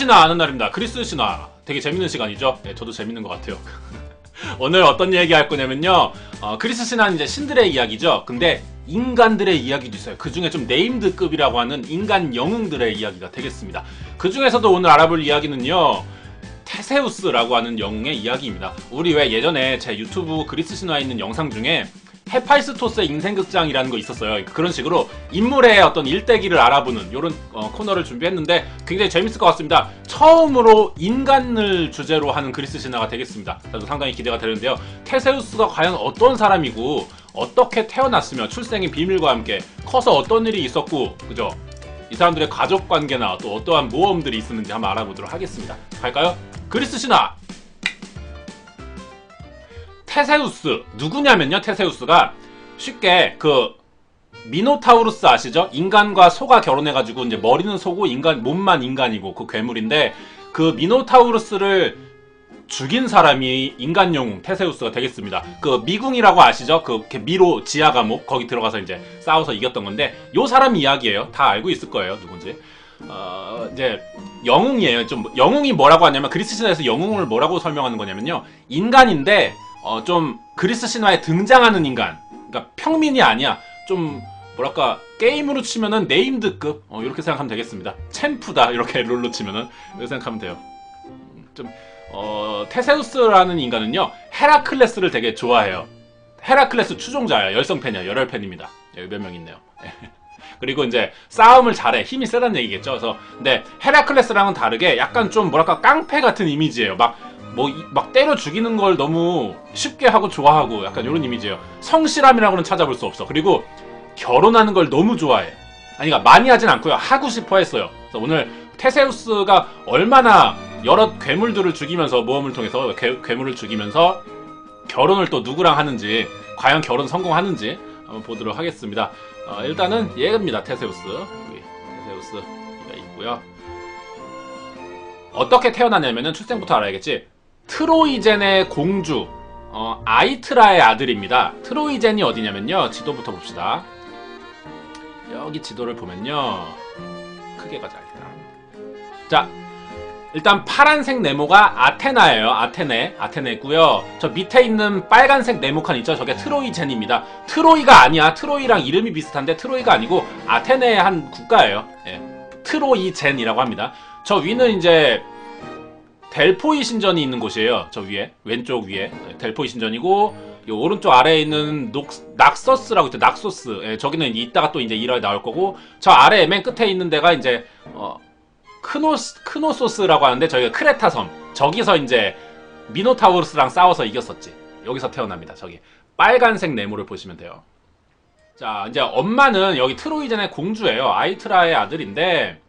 신화 아는 날입니다. 그리스 신화 되게 재밌는 시간이죠. 네, 저도 재밌는 것 같아요. 오늘 어떤 얘기 할 거냐면요. 어, 그리스 신화는 이제 신들의 이야기죠. 근데 인간들의 이야기도 있어요. 그 중에 좀 네임드급이라고 하는 인간 영웅들의 이야기가 되겠습니다. 그 중에서도 오늘 알아볼 이야기는요. 테세우스라고 하는 영웅의 이야기입니다. 우리 왜 예전에 제 유튜브 그리스 신화에 있는 영상 중에 헤파이스토스의 인생극장이라는 거 있었어요. 그런 식으로 인물의 어떤 일대기를 알아보는 이런 코너를 준비했는데 굉장히 재밌을 것 같습니다. 처음으로 인간을 주제로 하는 그리스 신화가 되겠습니다. 저도 상당히 기대가 되는데요. 테세우스가 과연 어떤 사람이고 어떻게 태어났으며 출생의 비밀과 함께 커서 어떤 일이 있었고 그죠? 이 사람들의 가족 관계나 또 어떠한 모험들이 있었는지 한번 알아보도록 하겠습니다. 갈까요? 그리스 신화 테세우스 누구냐면요 테세우스가 쉽게 그 미노타우루스 아시죠? 인간과 소가 결혼해가지고 이제 머리는 소고 인간 몸만 인간이고 그 괴물인데 그 미노타우루스를 죽인 사람이 인간 영웅 테세우스가 되겠습니다. 그 미궁이라고 아시죠? 그 미로 지하 감옥 거기 들어가서 이제 싸워서 이겼던 건데 요 사람 이야기예요. 다 알고 있을 거예요 누군지. 어, 이제 영웅이에요. 좀 영웅이 뭐라고 하냐면 그리스 신화에서 영웅을 뭐라고 설명하는 거냐면요. 인간인데 어, 좀 그리스 신화에 등장하는 인간. 그러니까 평민이 아니야. 좀 뭐랄까 게임으로 치면은 네임드급 어, 이렇게 생각하면 되겠습니다. 챔프다 이렇게 롤로 치면은 이렇게 생각하면 돼요. 음, 좀 어, 테세우스라는 인간은요 헤라클레스를 되게 좋아해요. 헤라클레스 추종자야 열성 팬이야 열혈 팬입니다. 여기 몇 명 있네요. 그리고 이제 싸움을 잘해 힘이 세다는 얘기겠죠. 그래서 근데 헤라클레스랑은 다르게 약간 좀 뭐랄까 깡패 같은 이미지예요. 막 뭐 막 때려 죽이는 걸 너무 쉽게 하고 좋아하고 약간 이런 이미지예요. 성실함이라고는 찾아볼 수 없어. 그리고 결혼하는 걸 너무 좋아해. 아니 그러니까 많이 하진 않고요. 하고 싶어 했어요. 오늘 테세우스가 얼마나 여러 괴물들을 죽이면서 모험을 통해서 괴, 괴물을 죽이면서 결혼을 또 누구랑 하는지 과연 결혼 성공하는지 한번 보도록 하겠습니다. 어, 일단은 얘입니다. 테세우스. 테세우스가 있고요. 어떻게 태어났냐면은 출생부터 알아야겠지. 트로이젠의 공주 어, 아이트라의 아들입니다. 트로이젠이 어디냐면요. 지도부터 봅시다. 여기 지도를 보면요. 크게 가자 일단. 자, 일단 파란색 네모가 아테나예요. 아테네, 아테네고요. 저 밑에 있는 빨간색 네모칸 있죠? 저게 트로이젠입니다. 트로이가 아니야. 트로이랑 이름이 비슷한데 트로이가 아니고 아테네의 한 국가예요. 예. 트로이젠이라고 합니다. 저 위는 이제 델포이 신전이 있는 곳이에요. 저 위에 왼쪽 위에 네, 델포이 신전이고 이 오른쪽 아래에 있는 녹, 낙서스라고 있죠. 낙소스. 예, 저기는 이따가 또 이제 1화에 나올 거고 저 아래 맨 끝에 있는 데가 이제 어, 크노스 크노소스라고 하는데 저희가 크레타 섬 저기서 이제 미노타우루스랑 싸워서 이겼었지. 여기서 태어납니다. 저기 빨간색 네모를 보시면 돼요. 자 이제 엄마는 여기 트로이젠의 공주예요. 아이트라의 아들인데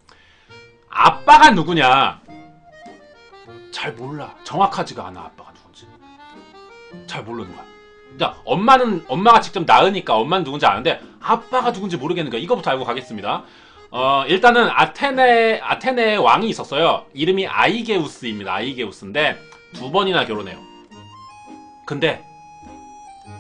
아빠가 누구냐? 잘 몰라. 정확하지가 않아 아빠가 누군지. 잘 모르는 거야. 자, 엄마는 엄마가 직접 낳으니까 엄마는 누군지 아는데 아빠가 누군지 모르겠는 거야. 이거부터 알고 가겠습니다. 어, 일단은 아테네 아테네의 왕이 있었어요. 이름이 아이게우스입니다. 아이게우스인데 두 번이나 결혼해요. 근데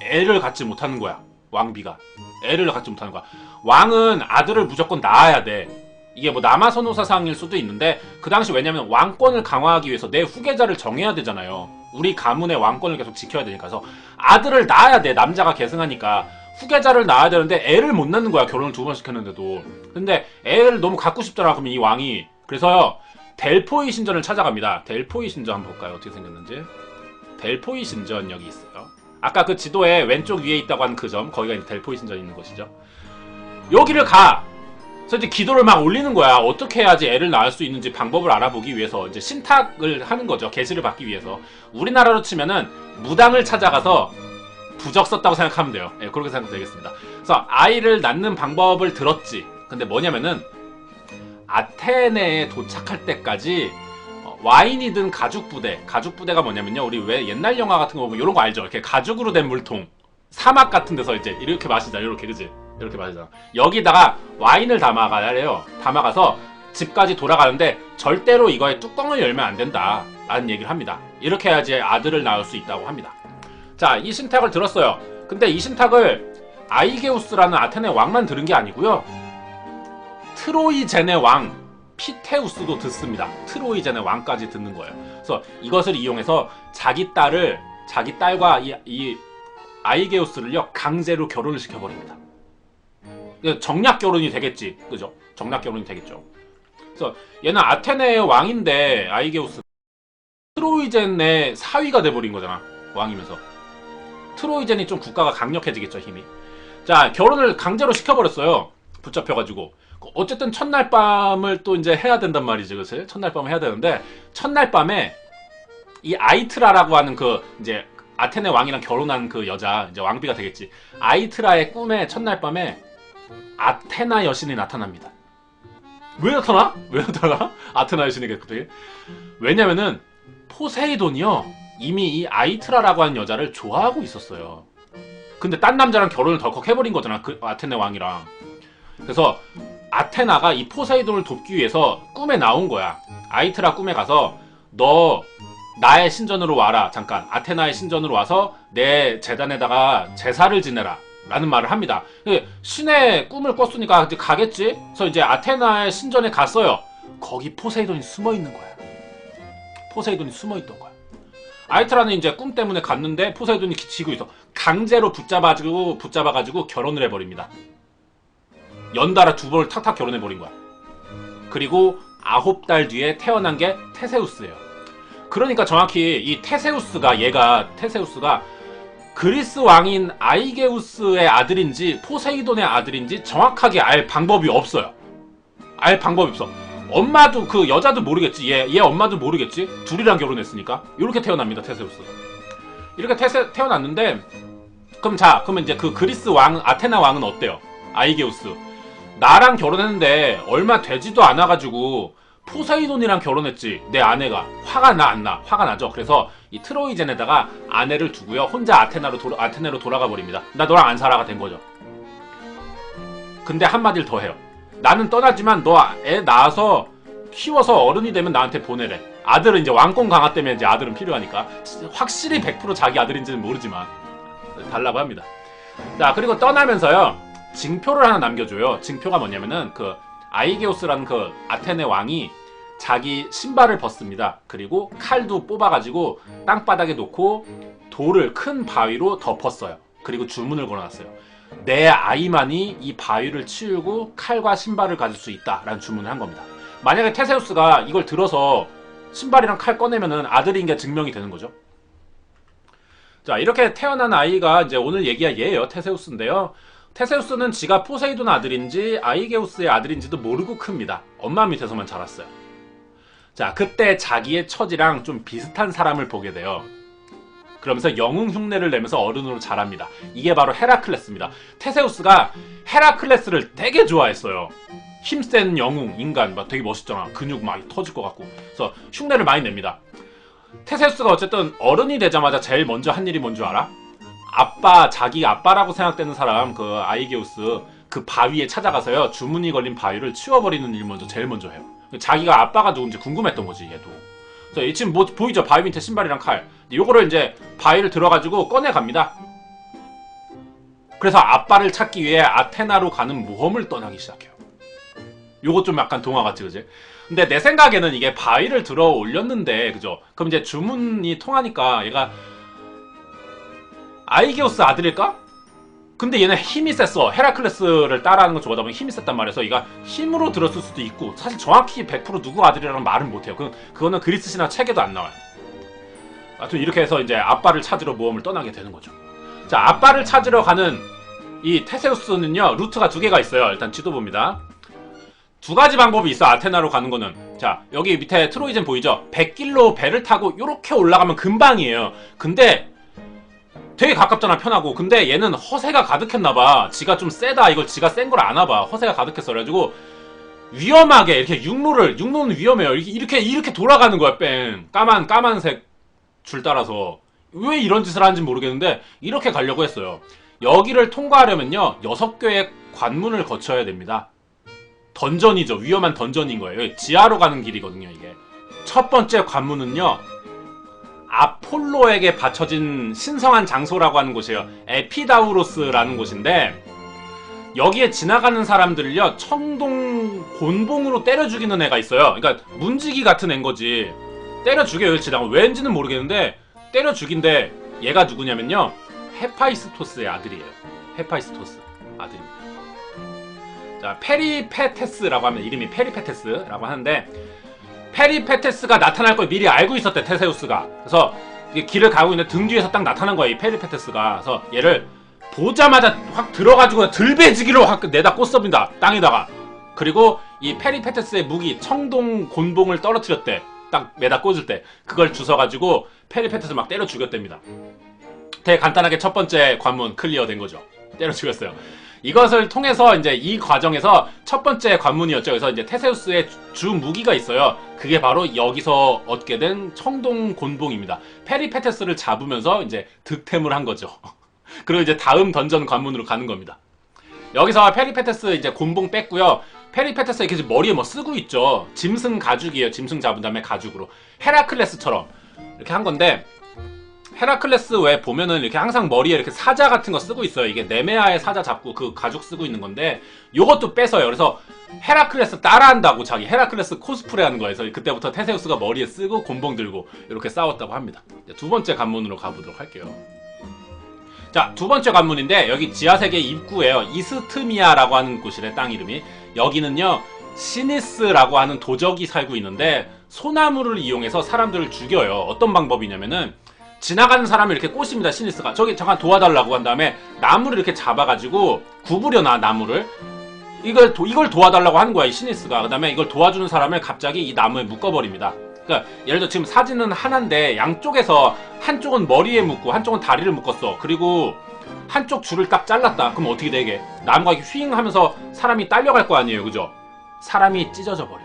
애를 갖지 못하는 거야. 왕비가 애를 갖지 못하는 거야. 왕은 아들을 무조건 낳아야 돼. 이게 뭐 남아선호 사상일 수도 있는데 그 당시 왜냐면 왕권을 강화하기 위해서 내 후계자를 정해야 되잖아요. 우리 가문의 왕권을 계속 지켜야 되니까 그래서 아들을 낳아야 돼. 남자가 계승하니까 후계자를 낳아야 되는데 애를 못 낳는 거야. 결혼을 두 번 시켰는데도. 근데 애를 너무 갖고 싶더라. 그러면 이 왕이 그래서요. 델포이 신전을 찾아갑니다. 델포이 신전 한번 볼까요? 어떻게 생겼는지. 델포이 신전 여기 있어요. 아까 그 지도에 왼쪽 위에 있다고 하는 그 점, 거기가 델포이 신전이 있는 곳이죠. 여기를 가. 그래서 이제 기도를 막 올리는 거야. 어떻게 해야지 애를 낳을 수 있는지 방법을 알아보기 위해서 이제 신탁을 하는 거죠. 계시를 받기 위해서. 우리나라로 치면은 무당을 찾아가서 부적 썼다고 생각하면 돼요. 예, 그렇게 생각하면 되겠습니다. 그래서 아이를 낳는 방법을 들었지. 근데 뭐냐면은 아테네에 도착할 때까지 어, 와인이든 가죽 부대, 가죽 부대가 뭐냐면요. 우리 왜 옛날 영화 같은 거 보면 이런 거 알죠? 이렇게 가죽으로 된 물통, 사막 같은 데서 이제 이렇게 마시자, 이렇게 그지? 이렇게 마시자. 여기다가 와인을 담아가야 해요. 담아가서 집까지 돌아가는데 절대로 이거에 뚜껑을 열면 안 된다. 라는 얘기를 합니다. 이렇게 해야지 아들을 낳을 수 있다고 합니다. 자, 이 신탁을 들었어요. 근데 이 신탁을 아이게우스라는 아테네 왕만 들은 게 아니고요. 트로이젠의 왕 피테우스도 듣습니다. 트로이젠의 왕까지 듣는 거예요. 그래서 이것을 이용해서 자기 딸을 자기 딸과 이, 이 아이게우스를요 강제로 결혼을 시켜버립니다. 이거 정략 결혼이 되겠지, 그죠? 정략 결혼이 되겠죠. 그래서 얘는 아테네의 왕인데 아이게우스 트로이젠의 사위가 돼버린 거잖아, 왕이면서. 트로이젠이 좀 국가가 강력해지겠죠, 힘이. 자, 결혼을 강제로 시켜버렸어요. 붙잡혀가지고. 어쨌든 첫날 밤을 또 이제 해야 된단 말이지, 그치? 첫날 밤을 해야 되는데, 첫날 밤에 이 아이트라라고 하는 그 이제 아테네 왕이랑 결혼한 그 여자, 이제 왕비가 되겠지. 아이트라의 꿈에 첫날 밤에 아테나 여신이 나타납니다. 왜 나타나? 왜 나타나? 아테나 여신이겠거든. 왜냐면은 포세이돈이요. 이미 이 아이트라라고 하는 여자를 좋아하고 있었어요. 근데 딴 남자랑 결혼을 덜컥 해버린 거잖아. 그 아테네 왕이랑. 그래서 아테나가 이 포세이돈을 돕기 위해서 꿈에 나온 거야. 아이트라 꿈에 가서 너 나의 신전으로 와라. 잠깐. 아테나의 신전으로 와서 내 재단에다가 제사를 지내라. 라는 말을 합니다. 근데 신의 꿈을 꿨으니까 이제 가겠지? 그래서 이제 아테나의 신전에 갔어요. 거기 포세이돈이 숨어 있는 거야. 포세이돈이 숨어 있던 거야. 아이트라는 이제 꿈 때문에 갔는데 포세이돈이 기치고 있어. 강제로 붙잡아가지고 붙잡아가지고 결혼을 해버립니다. 연달아 두 번을 탁탁 결혼해버린 거야. 그리고 아홉 달 뒤에 태어난 게 테세우스예요. 그러니까 정확히 이 테세우스가 얘가 테세우스가 그리스 왕인 아이게우스의 아들인지 포세이돈의 아들인지 정확하게 알 방법이 없어요. 알 방법이 없어. 엄마도 그 여자도 모르겠지. 얘, 얘 엄마도 모르겠지. 둘이랑 결혼했으니까 이렇게 태어납니다. 테세우스. 이렇게 태세, 태어났는데 그럼 자 그러면 이제 그 그리스 왕 아테나 왕은 어때요? 아이게우스. 나랑 결혼했는데 얼마 되지도 않아 가지고 포세이돈이랑 결혼했지 내 아내가 화가 나 안 나? 화가 나죠. 그래서 이 트로이젠에다가 아내를 두고요 혼자 아테나로 돌아, 아테네로 돌아가 버립니다. 나 너랑 안 살아가 된 거죠. 근데 한마디를 더 해요. 나는 떠나지만 너 애 낳아서 키워서 어른이 되면 나한테 보내래. 아들은 이제 왕권 강화 때문에 이제 아들은 필요하니까 확실히 100% 자기 아들인지는 모르지만 달라고 합니다. 자 그리고 떠나면서요 징표를 하나 남겨줘요. 징표가 뭐냐면은 그 아이게오스라는 그 아테네 왕이 자기 신발을 벗습니다. 그리고 칼도 뽑아가지고 땅바닥에 놓고 돌을 큰 바위로 덮었어요. 그리고 주문을 걸어놨어요. 내 아이만이 이 바위를 치우고 칼과 신발을 가질 수 있다라는 주문을 한 겁니다. 만약에 테세우스가 이걸 들어서 신발이랑 칼 꺼내면은 아들인 게 증명이 되는 거죠. 자, 이렇게 태어난 아이가 이제 오늘 얘기할 얘예요. 테세우스인데요. 테세우스는 지가 포세이돈 아들인지 아이게우스의 아들인지도 모르고 큽니다. 엄마 밑에서만 자랐어요. 자, 그때 자기의 처지랑 좀 비슷한 사람을 보게 돼요. 그러면서 영웅 흉내를 내면서 어른으로 자랍니다. 이게 바로 헤라클레스입니다. 테세우스가 헤라클레스를 되게 좋아했어요. 힘센 영웅, 인간, 막 되게 멋있잖아. 근육 막 터질 것 같고. 그래서 흉내를 많이 냅니다. 테세우스가 어쨌든 어른이 되자마자 제일 먼저 한 일이 뭔 줄 알아? 아빠, 자기 아빠라고 생각되는 사람, 그 아이게우스, 그 바위에 찾아가서요, 주문이 걸린 바위를 치워버리는 일 먼저, 제일 먼저 해요. 자기가 아빠가 누군지 궁금했던 거지, 얘도. 그래서 이 지금 뭐 보이죠? 바위 밑에 신발이랑 칼. 요거를 이제 바위를 들어가지고 꺼내 갑니다. 그래서 아빠를 찾기 위해 아테나로 가는 모험을 떠나기 시작해요. 요거 좀 약간 동화 같지, 그지? 근데 내 생각에는 이게 바위를 들어 올렸는데, 그죠? 그럼 이제 주문이 통하니까 얘가 아이게오스 아들일까? 근데 얘는 힘이 셌어. 헤라클레스를 따라하는 거 좋아하다 보니 힘이 셌단 말이어서 얘가 힘으로 들었을 수도 있고 사실 정확히 100% 누구 아들이라는 말은 못해요. 그, 그거는 그리스 신화 책에도 안 나와요. 하여튼 이렇게 해서 이제 아빠를 찾으러 모험을 떠나게 되는 거죠. 자, 아빠를 찾으러 가는 이 테세우스는요, 루트가 두 개가 있어요. 일단 지도 봅니다. 두 가지 방법이 있어, 아테나로 가는 거는. 자, 여기 밑에 트로이젠 보이죠? 100길로 배를 타고 이렇게 올라가면 금방이에요. 근데 되게 가깝잖아 편하고. 근데 얘는 허세가 가득했나봐. 지가 좀 세다. 이걸 지가 센 걸 아나봐. 허세가 가득했어. 그래가지고 위험하게 이렇게 육로를 육로는 위험해요. 이렇게 이렇게, 돌아가는 거야 뺑. 까만 까만색 줄 따라서. 왜 이런 짓을 하는지 모르겠는데 이렇게 가려고 했어요. 여기를 통과하려면요 여섯 개의 관문을 거쳐야 됩니다. 던전이죠. 위험한 던전인 거예요. 지하로 가는 길이거든요 이게. 첫 번째 관문은요 아폴로에게 바쳐진 신성한 장소라고 하는 곳이에요. 에피다우로스라는 곳인데 여기에 지나가는 사람들을요 청동 곤봉으로 때려 죽이는 애가 있어요. 그러니까 문지기 같은 애인 거지. 때려 죽여요 지나가 왠지는 모르겠는데 때려 죽인데 얘가 누구냐면요 헤파이스토스의 아들이에요. 헤파이스토스 아들입니다. 자 페리페테스라고 하면 이름이 페리페테스라고 하는데 페리페테스가 나타날 걸 미리 알고 있었대 테세우스가. 그래서 길을 가고 있는데 등 뒤에서 딱 나타난 거야 이 페리페테스가. 그래서 얘를 보자마자 확 들어가지고 들배지기로 확 내다 꽂습니다 땅에다가. 그리고 이 페리페테스의 무기 청동 곤봉을 떨어뜨렸대. 딱 매다 꽂을 때 그걸 주워가지고 페리페테스 막 때려 죽였답니다. 되게 간단하게 첫 번째 관문 클리어 된 거죠. 때려 죽였어요. 이것을 통해서 이제 이 과정에서 첫 번째 관문이었죠. 그래서 이제 테세우스의 주 무기가 있어요. 그게 바로 여기서 얻게 된 청동 곤봉입니다. 페리페테스를 잡으면서 이제 득템을 한 거죠. 그리고 이제 다음 던전 관문으로 가는 겁니다. 여기서 페리페테스 이제 곤봉 뺐고요. 페리페테스 이렇게 머리에 뭐 쓰고 있죠. 짐승 가죽이에요. 짐승 잡은 다음에 가죽으로 헤라클레스처럼 이렇게 한 건데 헤라클레스 왜 보면은 이렇게 항상 머리에 이렇게 사자 같은 거 쓰고 있어요. 이게 네메아의 사자 잡고 그 가죽 쓰고 있는 건데 요것도 뺏어요. 그래서 헤라클레스 따라한다고 자기 헤라클레스 코스프레 하는. 그래서 그때부터 테세우스가 머리에 쓰고 곤봉 들고 이렇게 싸웠다고 합니다. 두 번째 관문으로 가보도록 할게요. 자, 두 번째 관문인데 여기 지하세계 입구예요. 이스트미아라고 하는 곳이래 땅 이름이. 여기는요. 시니스라고 하는 도적이 살고 있는데 소나무를 이용해서 사람들을 죽여요. 어떤 방법이냐면은 지나가는 사람을 이렇게 꼬십니다. 시니스가. 저기 잠깐 도와달라고 한 다음에 나무를 이렇게 잡아가지고 구부려놔 나무를. 이걸 도, 이걸 도와달라고 하는 거야 이 시니스가. 그다음에 이걸 도와주는 사람을 갑자기 이 나무에 묶어버립니다. 그러니까 예를 들어 지금 사진은 하나인데 양쪽에서 한쪽은 머리에 묶고 한쪽은 다리를 묶었어. 그리고 한쪽 줄을 딱 잘랐다. 그럼 어떻게 되게? 나무가 휘잉 하면서 사람이 딸려갈 거 아니에요. 그죠? 사람이 찢어져 버려.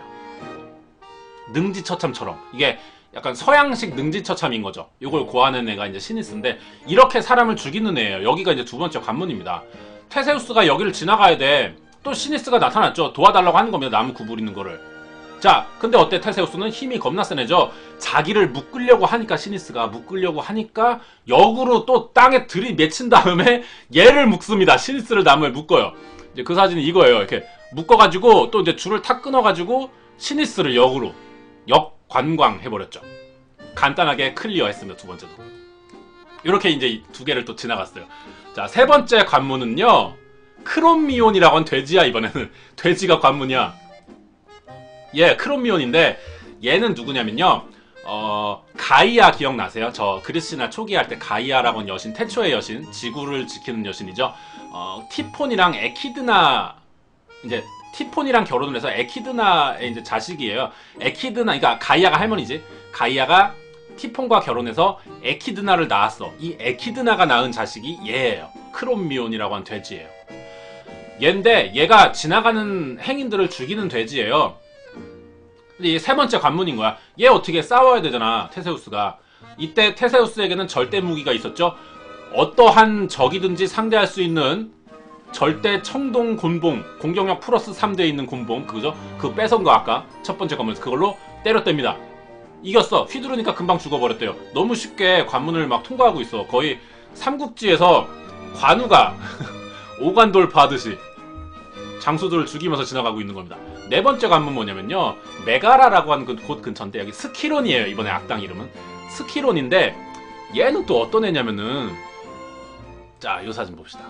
능지처참처럼. 이게 약간 서양식 능지처참인 거죠. 이걸 고하는 애가 이제 시니스인데 이렇게 사람을 죽이는 애예요. 여기가 이제 두 번째 관문입니다. 테세우스가 여기를 지나가야 돼. 또 시니스가 나타났죠. 도와달라고 하는 겁니다. 나무 구부리는 거를. 자, 근데 어때 테세우스는 힘이 겁나 센 애죠. 자기를 묶으려고 하니까 시니스가 묶으려고 하니까 역으로 또 땅에 들이맺힌 다음에 얘를 묶습니다. 시니스를 나무에 묶어요. 이제 그 사진이 이거예요. 이렇게 묶어가지고 또 이제 줄을 탁 끊어가지고 시니스를 역으로 역 관광 해버렸죠. 간단하게 클리어했습니다. 두 번째도. 이렇게 이제 이두 개를 또 지나갔어요. 자, 세 번째 관문은요. 크롬미온이라고 하는 돼지야 이번에는 돼지가 관문이야. 예, 크롬미온인데 얘는 누구냐면요. 어, 가이아 기억나세요? 저 그리스나 초기 할 때 가이아라고 하는 여신, 태초의 여신, 지구를 지키는 여신이죠. 어, 티폰이랑 에키드나 이제 티폰이랑 결혼을 해서 에키드나의 이제 자식이에요. 에키드나, 그러니까 가이아가 할머니지. 가이아가 티폰과 결혼해서 에키드나를 낳았어. 이 에키드나가 낳은 자식이 얘예요. 크롬미온이라고 하는 돼지예요. 얘인데 얘가 지나가는 행인들을 죽이는 돼지예요. 근데 이게 세 번째 관문인 거야. 얘 어떻게 싸워야 되잖아. 테세우스가. 이때 테세우스에게는 절대 무기가 있었죠. 어떠한 적이든지 상대할 수 있는 절대 청동 곤봉 공격력 플러스 3대 있는 곤봉 그죠? 그거 뺏은 거 아까 첫 번째 관문에서 그걸로 때렸답니다. 이겼어. 휘두르니까 금방 죽어버렸대요. 너무 쉽게 관문을 막 통과하고 있어. 거의 삼국지에서 관우가 오간 돌파하듯이 장수들을 죽이면서 지나가고 있는 겁니다. 네 번째 관문 뭐냐면요. 메가라라고 하는 그곳 근처인데 여기 스키론이에요. 이번에 악당 이름은 스키론인데 얘는 또 어떤 애냐면은 자, 이 사진 봅시다.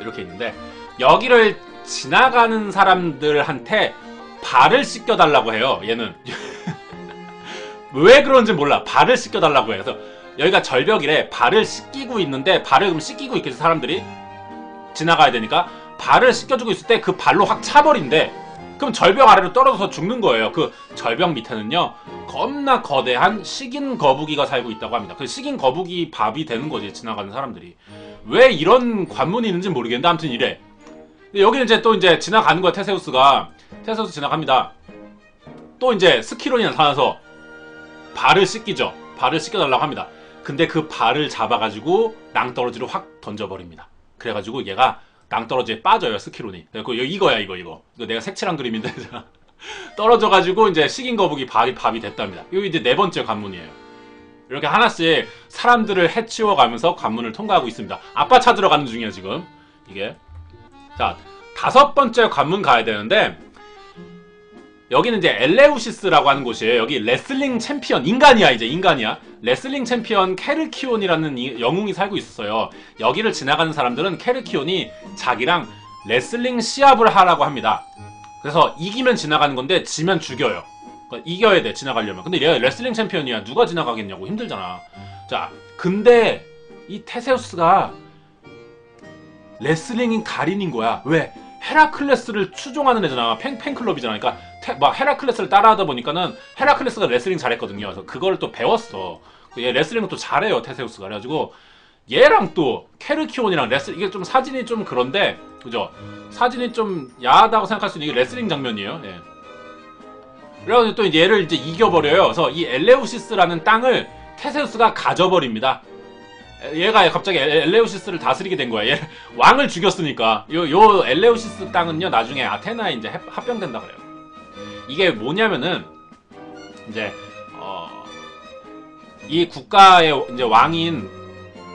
이렇게 있는데 여기를 지나가는 사람들한테 발을 씻겨달라고 해요. 얘는 왜 그런지 몰라. 발을 씻겨달라고 해요. 그래서 여기가 절벽이래. 발을 씻기고 있는데 발을 그럼 씻기고 있겠지 사람들이 지나가야 되니까 발을 씻겨주고 있을 때 그 발로 확 차버린대. 그럼 절벽 아래로 떨어져서 죽는 거예요. 그 절벽 밑에는요 겁나 거대한 식인 거북이가 살고 있다고 합니다. 그 식인 거북이 밥이 되는 거지 지나가는 사람들이. 왜 이런 관문이 있는지 모르겠는데 아무튼 이래. 여기는 이제 또 이제 지나가는 거야 테세우스가 테세우스 지나갑니다. 또 이제 스키론이 나타나서 발을 씻기죠. 발을 씻겨달라고 합니다. 근데 그 발을 잡아가지고 낭떠러지로 확 던져버립니다. 그래가지고 얘가 낭떠러지에 빠져요 스키론이. 그리고 이거야 이거 이거. 이거 내가 색칠한 그림인데 떨어져가지고 이제 식인 거북이 밥이 밥이 됐답니다. 이거 이제 네 번째 관문이에요. 이렇게 하나씩 사람들을 해치워 가면서 관문을 통과하고 있습니다. 아빠 찾으러 가는 중이야 지금. 이게 자, 다섯 번째 관문 가야 되는데 여기는 이제 엘레우시스라고 하는 곳이에요. 여기 레슬링 챔피언 인간이야 이제 인간이야. 레슬링 챔피언 케르키온이라는 이 영웅이 살고 있었어요. 여기를 지나가는 사람들은 케르키온이 자기랑 레슬링 시합을 하라고 합니다. 그래서 이기면 지나가는 건데 지면 죽여요. 그러니까 이겨야 돼 지나가려면. 근데 얘가 레슬링 챔피언이야. 누가 지나가겠냐고 힘들잖아. 자, 근데 이 테세우스가 레슬링인 달인인 거야. 왜? 헤라클레스를 추종하는 애잖아. 팬, 팬클럽이잖아. 그러니까 테- 막 헤라클레스를 따라하다 보니까는 헤라클레스가 레슬링 잘했거든요. 그래서 그걸 또 배웠어. 얘 레슬링을 또 잘해요. 테세우스가. 그래가지고 얘랑 또 케르키온이랑 레슬 이게 좀 사진이 좀 그런데 그죠? 사진이 좀 야하다고 생각할 수 있는 이게 레슬링 장면이에요. 예. 그래가지고 또 얘를 이제 이겨버려요. 그래서 이 엘레우시스라는 땅을 테세우스가 가져버립니다. 얘가 갑자기 엘- 엘레우시스를 다스리게 된 거야. 얘 왕을 죽였으니까. 요, 요 엘레우시스 땅은요, 나중에 아테나에 이제 합- 합병된다 그래요. 이게 뭐냐면은, 이제, 어, 이 국가의 이제 왕인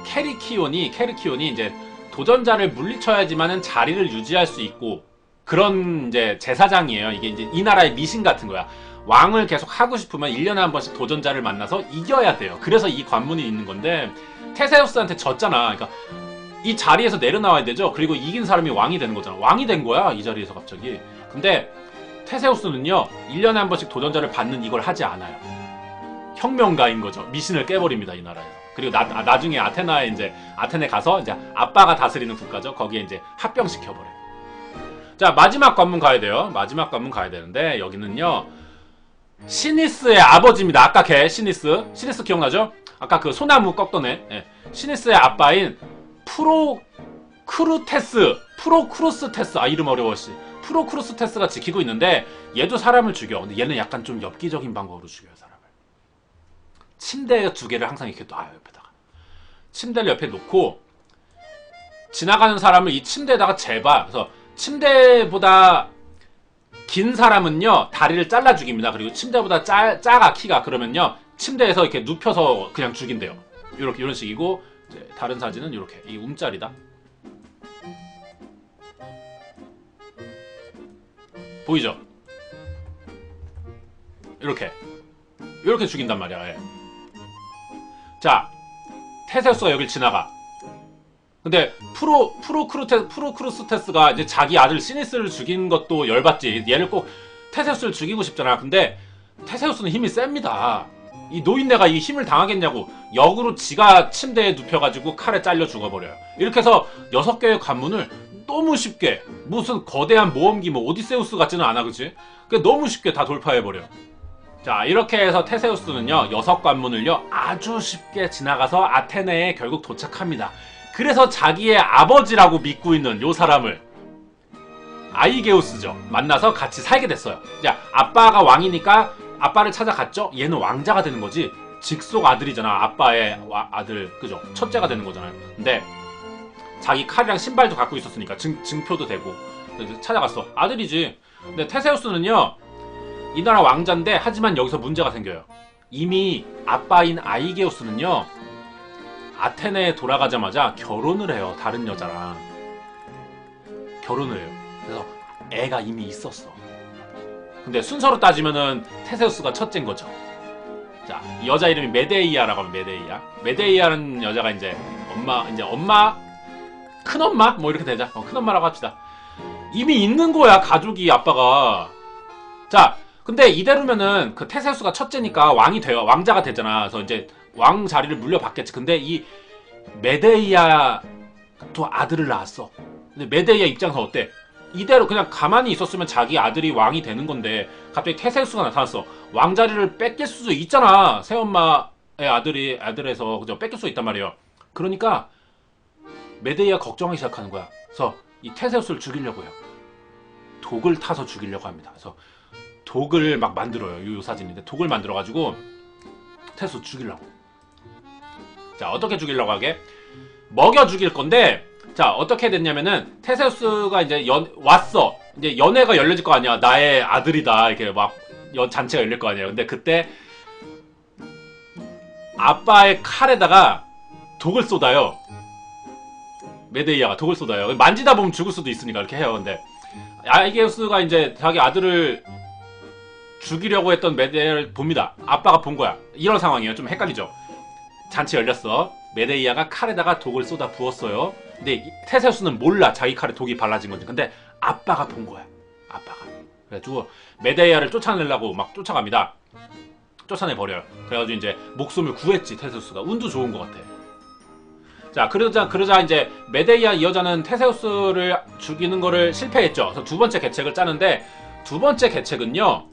케리키온이, 케르키온이 이제 도전자를 물리쳐야지만은 자리를 유지할 수 있고, 그런 이제 제사장이에요. 이게 이제 이 나라의 미신 같은 거야. 왕을 계속 하고 싶으면 1년에 한 번씩 도전자를 만나서 이겨야 돼요. 그래서 이 관문이 있는 건데, 테세우스한테 졌잖아. 그러니까 이 자리에서 내려나와야 되죠. 그리고 이긴 사람이 왕이 되는 거잖아. 왕이 된 거야. 이 자리에서 갑자기. 근데 테세우스는요. 1년에 한 번씩 도전자를 받는 이걸 하지 않아요. 혁명가인 거죠. 미신을 깨버립니다. 이 나라에서. 그리고 나, 아, 나중에 아테나에 이제 아테네 가서 이제 아빠가 다스리는 국가죠. 거기에 이제 합병시켜 버려요. 자, 마지막 관문 가야 돼요. 마지막 관문 가야 되는데 여기는요. 시니스의 아버지입니다. 아까 걔 시니스. 시니스 기억나죠? 아까 그 소나무 꺾던 애. 예. 시니스의 아빠인 프로 크루테스. 프로 크루스테스. 아 이름 어려워 씨. 프로 크루스테스가 지키고 있는데 얘도 사람을 죽여. 근데 얘는 약간 좀 엽기적인 방법으로 죽여요 사람을. 침대 두 개를 항상 이렇게 놔요 옆에다가. 침대를 옆에 놓고 지나가는 사람을 이 침대에다가 재봐. 그래서 침대보다 긴 사람은요 다리를 잘라 죽입니다. 그리고 침대보다 짜, 작아 키가 그러면요 침대에서 이렇게 눕혀서 그냥 죽인대요. 이렇게 이런 식이고 이제 다른 사진은 이렇게 이 움짤이다. 보이죠? 이렇게 이렇게 죽인단 말이야. 예. 자 테세우스가 여길 지나가. 근데 프로 프로 크루테 프로 크루스테스가 이제 자기 아들 시니스를 죽인 것도 열받지. 얘를 꼭 테세우스를 죽이고 싶잖아. 근데 테세우스는 힘이 셉니다. 이 노인네가 이 힘을 당하겠냐고 역으로 지가 침대에 눕혀가지고 칼에 잘려 죽어버려요. 이렇게 해서 여섯 개의 관문을 너무 쉽게 무슨 거대한 모험기 뭐 오디세우스 같지는 않아 그치? 그 너무 쉽게 다 돌파해버려. 자 이렇게 해서 테세우스는요 여섯 관문을요 아주 쉽게 지나가서 아테네에 결국 도착합니다. 그래서 자기의 아버지라고 믿고 있는 요 사람을 아이게우스죠. 만나서 같이 살게 됐어요. 자, 아빠가 왕이니까 아빠를 찾아갔죠? 얘는 왕자가 되는 거지. 직속 아들이잖아. 아빠의 와- 아들, 그죠? 첫째가 되는 거잖아요. 근데 자기 칼이랑 신발도 갖고 있었으니까 증, 증표도 되고. 찾아갔어. 아들이지. 근데 테세우스는요, 이 나라 왕자인데, 하지만 여기서 문제가 생겨요. 이미 아빠인 아이게우스는요, 아테네에 돌아가자마자 결혼을 해요. 다른 여자랑. 결혼을 해요. 그래서 애가 이미 있었어. 근데 순서로 따지면은 테세우스가 첫째인 거죠. 자, 이 여자 이름이 메데이아라고 하면 메데이아. 메데이아라는 여자가 이제 엄마, 이제 엄마, 큰 엄마? 뭐 이렇게 되자. 어, 큰 엄마라고 합시다. 이미 있는 거야, 가족이 아빠가. 자, 근데 이대로면은 그 테세우스가 첫째니까 왕이 돼요. 왕자가 되잖아. 그래서 이제 왕 자리를 물려받겠지. 근데 이 메데이아도 아들을 낳았어. 근데 메데이아 입장에서 어때? 이대로 그냥 가만히 있었으면 자기 아들이 왕이 되는 건데 갑자기 테세우스가 나타났어. 왕 자리를 뺏길 수도 있잖아. 새엄마의 아들이 아들에서 그죠? 뺏길 수 있단 말이에요. 그러니까 메데이아 걱정하기 시작하는 거야. 그래서 이 테세우스를 죽이려고요. 독을 타서 죽이려고 합니다. 그래서 독을 막 만들어요. 요, 요 사진인데 독을 만들어 가지고 테세우스 죽이려고. 자 어떻게 죽이려고 하게? 먹여 죽일 건데 자 어떻게 됐냐면은 테세우스가 이제 연 왔어 이제 연회가 열려질 거 아니야 나의 아들이다 이렇게 막 연, 잔치가 열릴 거 아니야 근데 그때 아빠의 칼에다가 독을 쏟아요 메데이아가 독을 쏟아요. 만지다 보면 죽을 수도 있으니까 이렇게 해요. 근데 아이게우스가 이제 자기 아들을 죽이려고 했던 메데이아를 봅니다. 아빠가 본 거야. 이런 상황이에요. 좀 헷갈리죠. 잔치 열렸어. 메데이아가 칼에다가 독을 쏟아 부었어요. 근데 이- 테세우스는 몰라 자기 칼에 독이 발라진 건지. 근데 아빠가 본 거야. 아빠가. 그래가지고 메데이아를 쫓아내려고 막 쫓아갑니다. 쫓아내 버려요. 그래가지고 이제 목숨을 구했지 테세우스가 운도 좋은 것 같아. 자 그러자 그러자 이제 메데이아 이 여자는 테세우스를 죽이는 거를 실패했죠. 그래서 두 번째 계책을 짜는데 두 번째 계책은요.